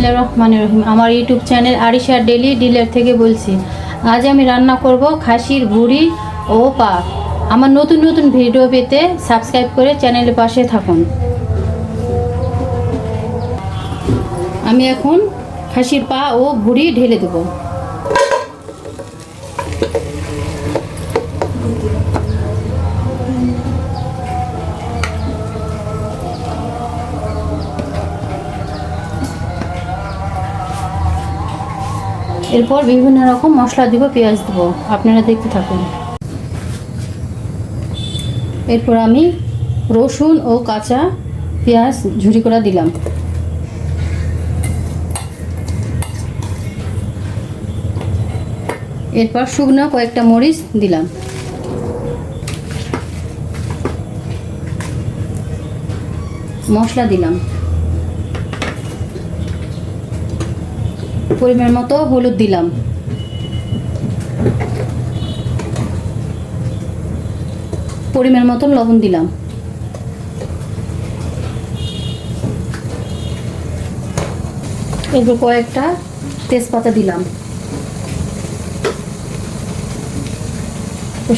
বিসমিল্লা রহমান রহিম। আমার YouTube channel Arisha daily dealer থেকে বলছি, আজ আমি রান্না করব খাসির ভুড়ি ও পা আমার নতুন নতুন ভিডিও পেতে সাবস্ক্রাইব করে চ্যানেলের পাশে থাকুন। আমি এখন খাসির পা ও ভুড়ি ঢেলে দেবো। এরপর বিভিন্ন রকম মশলা দিব, পেঁয়াজ দেবো। আপনারা দেখতে থাকুন। এরপর আমি রসুন ও কাঁচা পেঁয়াজ ঝুরি করে দিলাম। এরপর শুকনো কয়েকটা মরিচ দিলাম। মশলা দিলাম। পরিমাণ মতো হলুদ দিলাম। পরিমাণ মতো লবণ দিলাম। এরপর কয়েকটা তেজপাতা দিলাম।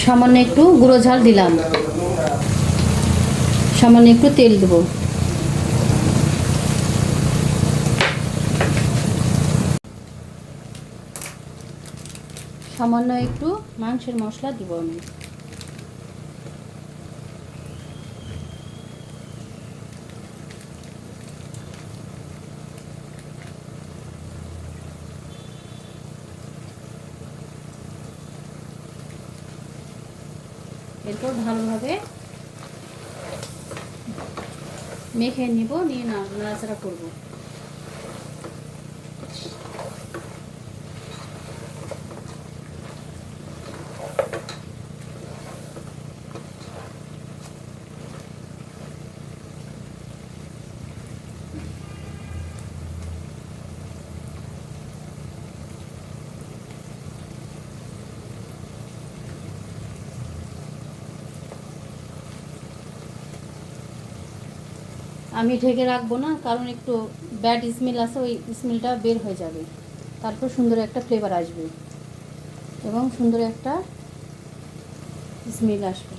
সামান্য একটু গুঁড়ো ঝাল দিলাম। সামান্য একটু তেল দেবো। সামান্য একটু মাংসের মশলা দিব আমি। এরপর ভালোভাবে মেখে নিব নিয়ে নাড়াচাড়া করব। আমি ঢেকে রাখব না, কারণ একটু ব্যাড স্মেল আছে, ওই স্মেলটা বের হয়ে যাবে। তারপর সুন্দর একটা ফ্লেভার আসবে এবং সুন্দর একটা স্মেল আসবে।